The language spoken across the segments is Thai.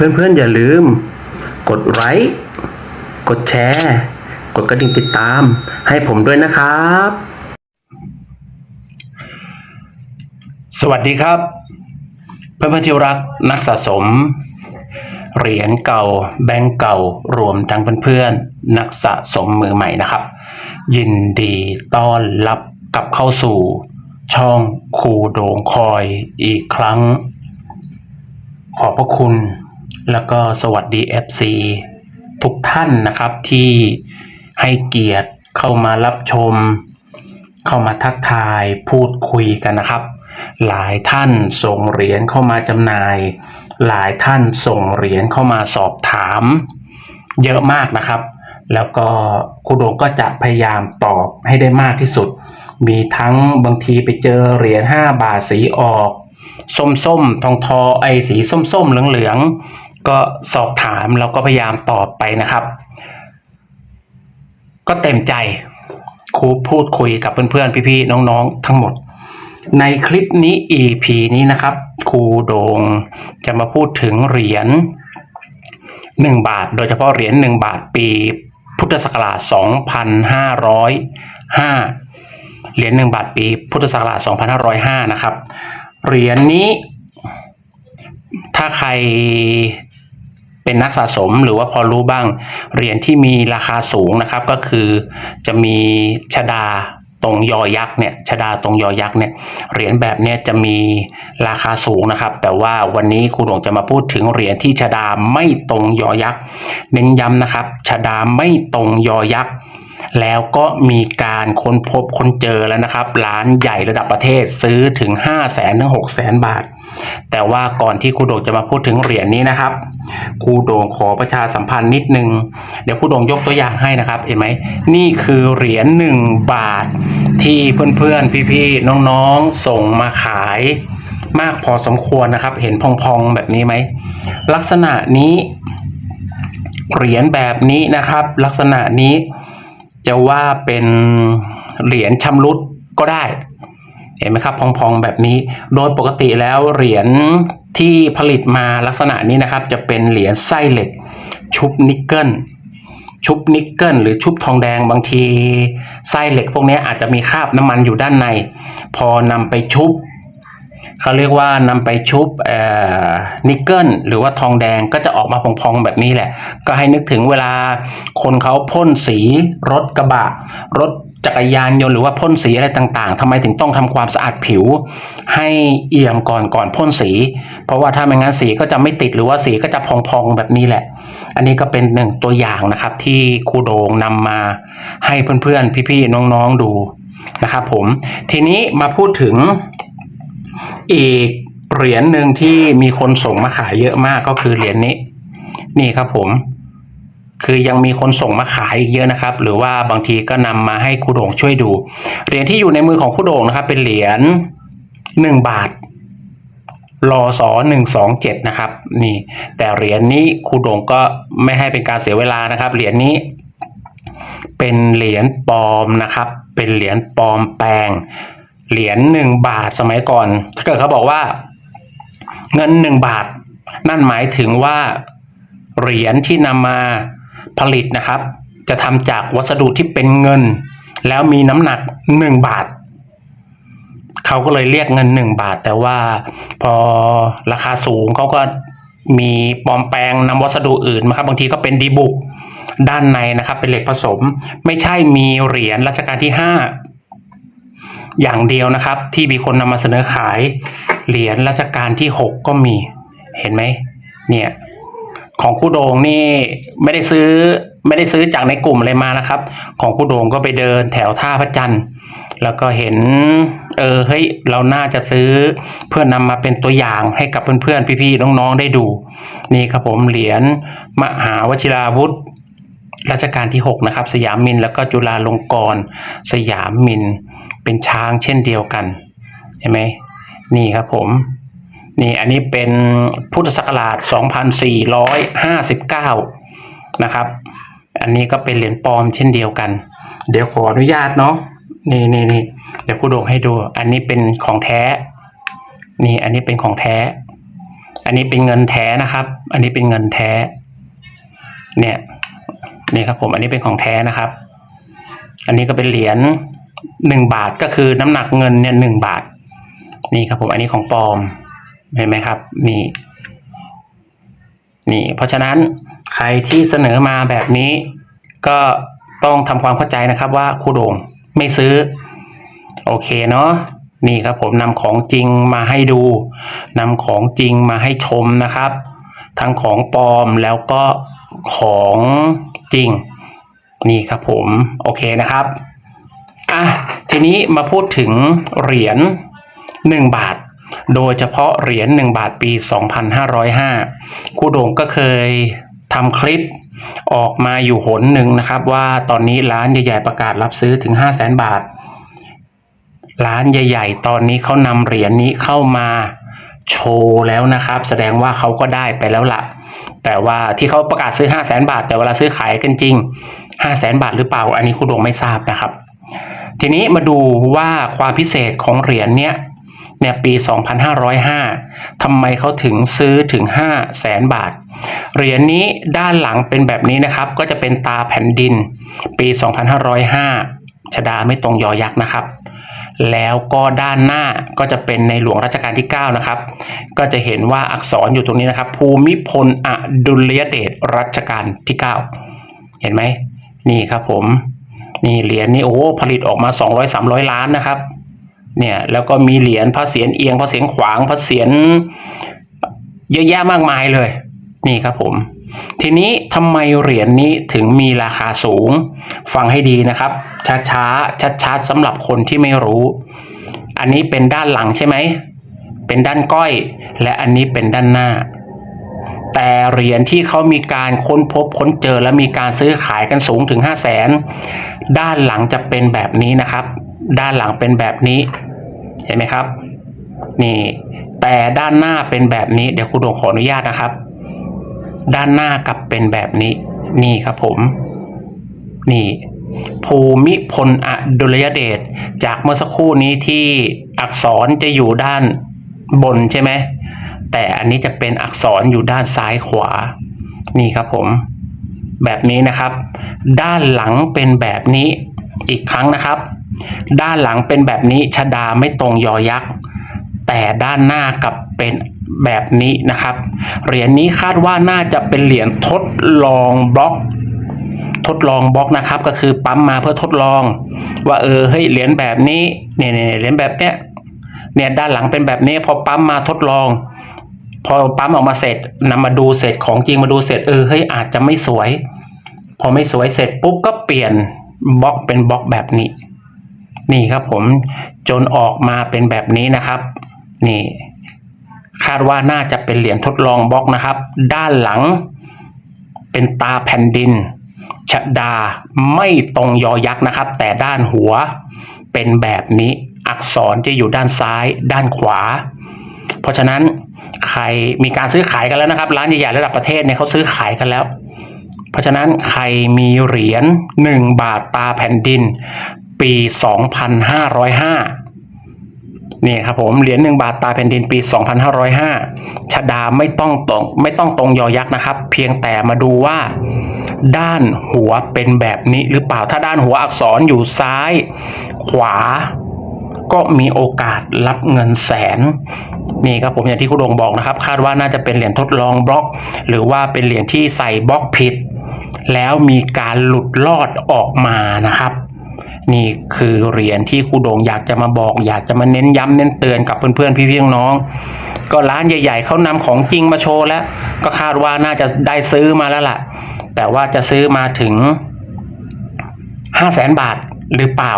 เพื่อนๆอย่าลืม กดไลค์กดแชร์ กดกระดิ่งติดตาม ให้ผมด้วยนะครับ สวัสดีครับ เพื่อนๆที่รักนักสะสม เหรียญเก่า แบงก์เก่ารวมทั้งเพื่อนๆนักสะสมมือใหม่นะครับ ยินดีต้อนรับกลับเข้าสู่ช่องคูโดงคอยอีกครั้ง ขอบพระคุณ แล้วก็สวัสดี FC ทุกท่านนะครับที่ให้เกียรติเข้ามารับชม เข้ามาทักทายพูดคุยกันนะครับ หลายท่านส่งเหรียญเข้ามาจำหน่าย หลายท่านส่งเหรียญเข้ามาสอบถาม เยอะมากนะครับ แล้วก็ครูโดงก็จะพยายามตอบให้ได้มากที่สุด มีทั้งบางทีไปเจอเหรียญ5บาทสีออก ส้มๆทองทอไอสีส้มๆเหลืองๆก็สอบถามแล้วก็พยายามตอบไปนะครับ ก็เต็มใจครูพูดคุยกับเพื่อนๆพี่ๆน้องๆ ทั้งหมด ในคลิปนี้ EP นี้นะครับครูโดงจะมาพูดถึงเหรียญ1 บาท โดยเฉพาะเหรียญ1บาทปี พุทธศักราช 2505 เหรียญ1บาทปี พุทธศักราช 2505 นะครับ เหรียญนี้ ถ้าใครเป็นนักสะสมหรือว่าพอรู้บ้าง เหรียญที่มีราคาสูงนะครับ ก็คือจะมีชดาตรงยอยักษ์เนี่ยชดาตรงยอยักษ์เนี่ยเหรียญแบบเนี้ยจะมีราคาสูงนะครับ แต่ว่าวันนี้ครูหลวงจะมาพูดถึงเหรียญที่ชดาไม่ตรงยอยักษ์เน้นย้ำนะครับชดาไม่ตรงยอยักษ์ แล้วก็มีการค้นพบค้นเจอแล้วนะครับ ร้านใหญ่ระดับประเทศซื้อถึง 5 0 0แสนถึง6 0แสนบาท แต่ว่าก่อนที่ครูโดงจะมาพูดถึงเหรียญนี้นะครับครูโดงขอประชาสัมพันธ์นิดนึง เดี๋ยวครูโดงยกตัวอย่างให้นะครับ เห็นไหมนี่คือเหรียญ1บาทที่เพื่อนๆ พี่ๆ น้องๆ ส่งมาขายมากพอสมควรนะครับ เห็นพองๆแบบนี้ไหม ลักษณะนี้เหรียญแบบนี้นะครับ ลักษณะนี้ จะว่าเป็นเหรียญชำรุดก็ได้ เห็นไหมครับ พองๆแบบนี้ โดยปกติแล้วเหรียญที่ผลิตมาลักษณะนี้นะครับ จะเป็นเหรียญไส้เหล็ก ชุบนิกเกิลชุบนิกเกิลหรือชุบทองแดงบางทีไส้เหล็กพวกนี้อาจจะมีคราบน้ำมันอยู่ด้านใน พอนำไปชุบ เขาเรียกว่านำไปชุบนิกเกิลหรือว่าทองแดงก็จะออกมาพองๆแบบนี้แหละ ก็ให้นึกถึงเวลาคนเขาพ่นสีรถกระบะ รถจักรยานยนต์หรือว่าพ่นสีอะไรต่างๆทำไมถึงต้องทำความสะอาดผิว ให้เอี่ยมก่อนก่อนพ่นสี เพราะว่าถ้าไม่งั้นสีก็จะไม่ติดหรือว่าสีก็จะพองๆแบบนี้แหละ อันนี้ก็เป็นหนึ่งตัวอย่างนะครับ ที่ครูโดงนำมาให้เพื่อนๆ พี่ๆ น้องๆดูนะครับผม ทีนี้มาพูดถึง อีกเหรียญหนึ่งที่มีคนส่งมาขายเยอะมากก็คือเหรียญนี้ นี่ครับผม คือยังมีคนส่งมาขายอีกเยอะนะครับ หรือว่าบางทีก็นำมาให้ครูโด่งช่วยดู เหรียญที่อยู่ในมือของครูโด่งนะครับ เป็นเหรียญหนึ่งบาทรอสอหนึ่งสองเจ็ดนะครับ นี่ แต่เหรียญนี้ครูโด่งก็ไม่ให้เป็นการเสียเวลานะครับ เหรียญนี้ เป็นเหรียญปลอมนะครับ เป็นเหรียญปลอมแปลง เหรียญหนึ่งบาทสมัยก่อน ถ้าเกิดเขาบอกว่า เงินหนึ่งบาท นั่นหมายถึงว่าเหรียญที่นำมาผลิตนะครับ จะทำจากวัสดุที่เป็นเงิน แล้วมีน้ำหนักหนึ่งบาทเขาก็เลยเรียกเงินหนึ่งบาท แต่ว่าพอราคาสูงเขาก็มีปลอมแปลงนำวัสดุอื่นมาครับ บางทีก็เป็นดีบุกด้านในนะครับ เป็นเหล็กผสม ไม่ใช่มีเหรียญรัชกาลที่ห้า อย่างเดียวนะครับ ที่มีคนนำมาเสนอขายเหรียญรัชกาลที่หกก็มีเห็นไหมเนี่ยของคู่โดงนี่ไม่ได้ซื้อไม่ได้ซื้อจากในกลุ่มอะไรมานะครับ ของคู่โดงก็ไปเดินแถวท่าพระจันทร์แล้วก็เห็นเออเฮ้ยเราน่าจะซื้อเพื่อนำมาเป็นตัวอย่างให้กับเพื่อนๆพี่ๆน้องๆได้ดู นี่ครับผมเหรียญมหาวชิราวุธรัชกาลที่ 6 นะครับ สยามมินแล้วก็จุฬาลงกรณ์สยามมิน เป็นช้างเช่นเดียวกันเห็นไหมนี่ครับผมนี่อันนี้เป็นพุทธศักราช 2459 นะครับ อันนี้ก็เป็นเหรียญปลอมเช่นเดียวกัน เดี๋ยวขออนุญาตเนาะนี่นี่นี่เดี๋ยวครูโดงให้ดู อันนี้เป็นของแท้ นี่อันนี้เป็นของแท้ อันนี้เป็นเงินแท้นะครับ อันนี้เป็นเงินแท้ เนี่ยนี่ครับผมอันนี้เป็นของแท้นะครับ อันนี้ก็เป็นเหรียญ หนึ่งบาทก็คือน้ำหนักเงินเนี่ยหนึ่งบาท นี่ครับผมอันนี้ของปลอมเห็นไหมครับ นี่ นี่ เพราะฉะนั้นใครที่เสนอมาแบบนี้ ก็ต้องทำความเข้าใจนะครับว่าครูโด่งไม่ซื้อ โอเคเนาะนี่ครับผมนำของจริงมาให้ดูนำของจริงมาให้ชมนะครับ ทั้งของปลอมแล้วก็ของจริง นี่ครับผม โอเคนะครับ อะทีนี้มาพูดถึงเหรียญ1 บาท โดยเฉพาะเหรียญ1บาทปี 2505ครูโด่งก็เคยทำคลิปออกมาอยู่หนหนึ่งนะครับ ว่าตอนนี้ร้านใหญ่ๆประกาศรับซื้อถึง 5 0 0แสนบาท ร้านใหญ่ๆ ตอนนี้เขานำเหรียญนี้เข้ามาโชว์แล้วนะครับ แสดงว่าเขาก็ได้ไปแล้วละแต่ว่าที่เขาประกาศซื้อ 5 0 0แสนบาท แต่เวลาซื้อขายกันจริง 5 0 0แสนบาทหรือเปล่า อันนี้ครูโด่งไม่ทราบนะครับ ทีนี้มาดูว่าความพิเศษของเหรียญเนี้ยเนี่ยปี 2505 ทำไมเขาถึงซื้อถึง5 0 0แสนบาท เหรียญนี้ด้านหลังเป็นแบบนี้นะครับ ก็จะเป็นตาแผ่นดิน ปี 2505 ชดาไม่ตรงยอยักษ์นะครับ แล้วก็ด้านหน้าก็จะเป็นในหลวงรัชกาลที่ 9 นะครับ ก็จะเห็นว่าอักษรอยู่ตรงนี้นะครับ ภูมิพลอดุลยเดชรัชกาลที่ 9 เห็นไหม นี่ครับผม นี่เหรียญนี่โอ้โหผลิตออกมา200 300ล้านนะครับ เนี่ยแล้วก็มีเหรียญพระเศียรเอียงพระเศียรขวางพระเศียรเยอะแยะมากมายเลย นี่ครับผม ทีนี้ทำไมเหรียญนี้ถึงมีราคาสูง ฟังให้ดีนะครับ ช้าๆชัดๆสำหรับคนที่ไม่รู้ อันนี้เป็นด้านหลังใช่ไหมเป็นด้านก้อย และอันนี้เป็นด้านหน้า แต่เหรียญที่เขามีการค้นพบค้นเจอและมีการซื้อขายกันสูงถึง 5 0 0แสนด้านหลังจะเป็นแบบนี้นะครับ ด้านหลังเป็นแบบนี้ เห็นไหมครับ นี่ แต่ด้านหน้าเป็นแบบนี้ เดี๋ยวครูโดงขออนุญาตนะครับ ด้านหน้ากลับเป็นแบบนี้ นี่ครับผม นี่ภูมิพลอดุลยเดชจากเมื่อสักครู่นี้ที่อักษรจะอยู่ด้านบนใช่ไหม แต่อันนี้จะเป็นอักษรอยู่ด้านซ้ายขวา นี่ครับผม แบบนี้นะครับ ด้านหลังเป็นแบบนี้อีกครั้งนะครับ ด้านหลังเป็นแบบนี้ชดาไม่ตรงยอยักษ์แต่ด้านหน้ากับเป็นแบบนี้นะครับ เหรียญนี้คาดว่าน่าจะเป็นเหรียญทดลองบล็อก ทดลองบล็อกนะครับ ก็คือปั๊มมาเพื่อทดลอง ว่าเออเฮ้ยเหรียญแบบนี้เนี่ยเหรียญแบบเนี้ยเนี่ยด้านหลังเป็นแบบนี้พอปั๊มมาทดลอง พอปั๊มออกมาเสร็จนำมาดูเสร็จของจริงมาดูเสร็จเออเฮ้ยอาจจะไม่สวย พอไม่สวยเสร็จปุ๊บก็เปลี่ยนบล็อกเป็นบล็อกแบบนี้ นี่ครับผมจนออกมาเป็นแบบนี้นะครับ นี่ คาดว่าน่าจะเป็นเหรียญทดลองบล็อกนะครับ ด้านหลัง เป็นตาแผ่นดินชดาไม่ตรงยอยักษ์นะครับ แต่ด้านหัวเป็นแบบนี้อักษรจะอยู่ด้านซ้าย ด้านขวา เพราะฉะนั้น ใครมีการซื้อขายกันแล้วนะครับ ร้านใหญ่ๆระดับประเทศเนี่ยเขาซื้อขายกันแล้ว เพราะฉะนั้นใครมีเหรียญ1บาทตาแผ่นดิน ปี 2505นี่ครับผมเหรียญ1บาทตาแผ่นดินปี 2505ชดาไม่ต้องตรงไม่ต้องตรงยอยักษ์นะครับ เพียงแต่มาดูว่าด้านหัวเป็นแบบนี้หรือเปล่าถ้าด้านหัวอักษรอยู่ซ้าย ขวา ก็มีโอกาสรับเงินแสนนี่ครับผมอย่างที่คุณโดงบอกนะครับ คาดว่าน่าจะเป็นเหรียญทดลองบล็อก หรือว่าเป็นเหรียญที่ใส่บล็อกผิด แล้วมีการหลุดลอดออกมานะครับ นี่คือเหรียญที่ครูโดงอยากจะมาบอก อยากจะมาเน้นย้ำเน้นเตือนกับเพื่อนๆพี่ๆน้องๆก็ร้านใหญ่ ๆเขานำของจริงมาโชว์แล้ว ก็คาดว่าน่าจะได้ซื้อมาแล้วล่ะ แต่ว่าจะซื้อมาถึงห้าแสนบาทหรือเปล่า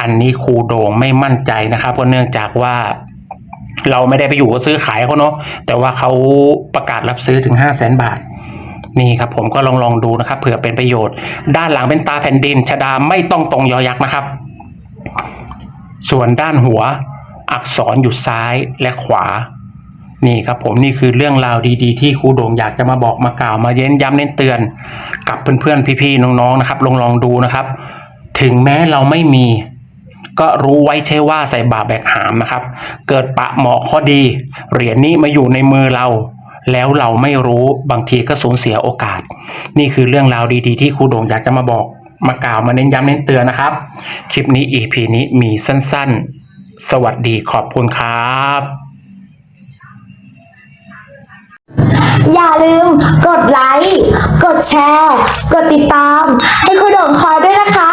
อันนี้ครูโดงไม่มั่นใจนะครับเพราะเนื่องจากว่าเราไม่ได้ไปอยู่ก็ซื้อขายเขาเนาะแต่ว่าเขาประกาศรับซื้อถึงห้าแสนบาท นี่ครับผมก็ลองลองดูนะครับ เผื่อเป็นประโยชน์ ด้านหลังเป็นตาแผ่นดินชดาไม่ต้องตรงยอยักษ์นะครับ ส่วนด้านหัวอักษรอยู่ซ้ายและขวา นี่ครับผมนี่คือเรื่องราวดีๆ ที่ครูโด่งอยากจะมาบอกมากล่าวมาเย้นย้ำเน้นเตือน กับเพื่อนๆพี่ๆน้องๆนะครับลองลองดูนะครับ ถึงแม้เราไม่มี ก็รู้ไว้ใช่ว่าใส่บาแบกหามนะครับ เกิดปะเหมาะข้อดี เหรียญนี้มาอยู่ในมือเรา แล้วเราไม่รู้บางทีก็สูญเสียโอกาส นี่คือเรื่องราวดีๆ ที่ครูโด่งอยากจะมาบอกมากล่าวมาเน้นย้ำเน้นเตือนนะครับ คลิปนี้ EP นี้มีสั้นๆ สวัสดีขอบคุณครับ อย่าลืมกดไลค์ กดแชร์ กดติดตาม ให้คุณโด่งคอยด้วยนะคะ